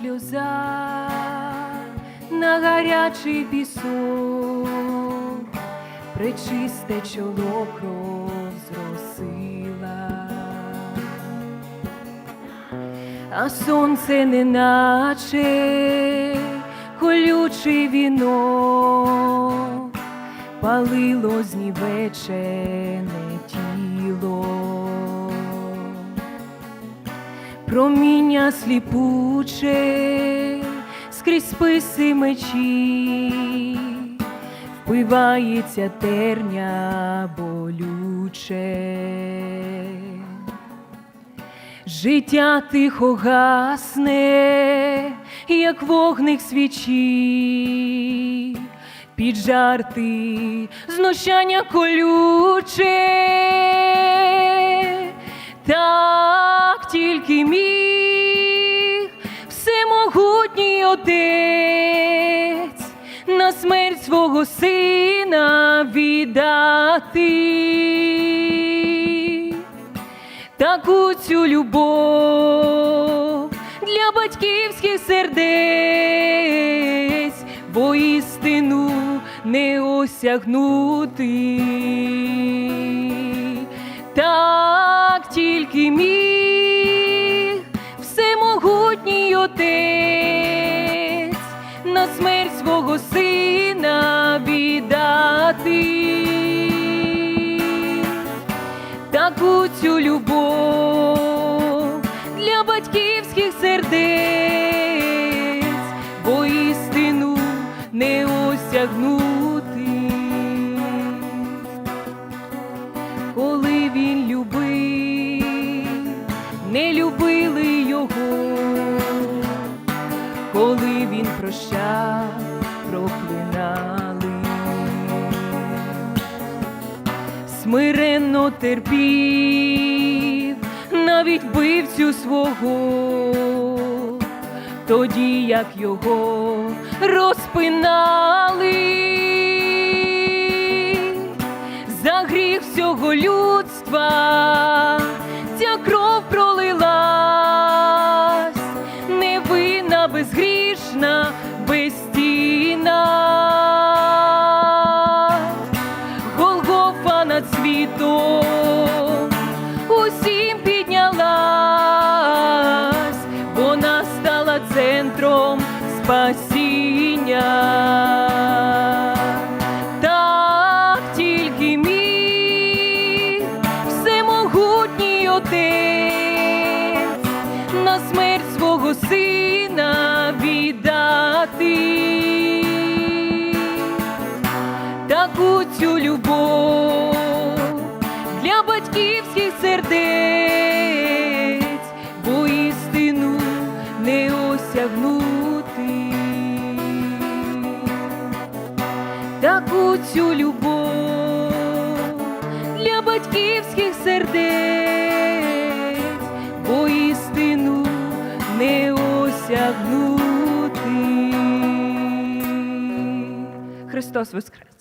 сльоза на гарячий пісок, причисте чоло кров зросила, а сонце неначе колючий вінок, палило знівечене тіло проміння сліпуче скрізь списи мечі, впивається терня болюче, життя тихо гасне, як вогник свічі, під жарти знущання колюче. Так отець на смерть свого сина віддати. Таку цю любов для батьківських сердець, бо істину не осягнути. Так тільки міг всемогутній отець на смерть свого сина віддати. Таку цю любов для батьківських сердець, бо істину не осягнути, коли він любив, не любили його, коли він прощав, проклинали. Смиренно терпів, навіть бивцю свого, тоді як його розпинали, спасіння. Так тільки міг всемогутній отець на смерть свого сина віддати таку цю любов таку цю любов для батьківських сердець, бо істину не осягнути. Христос Воскрес!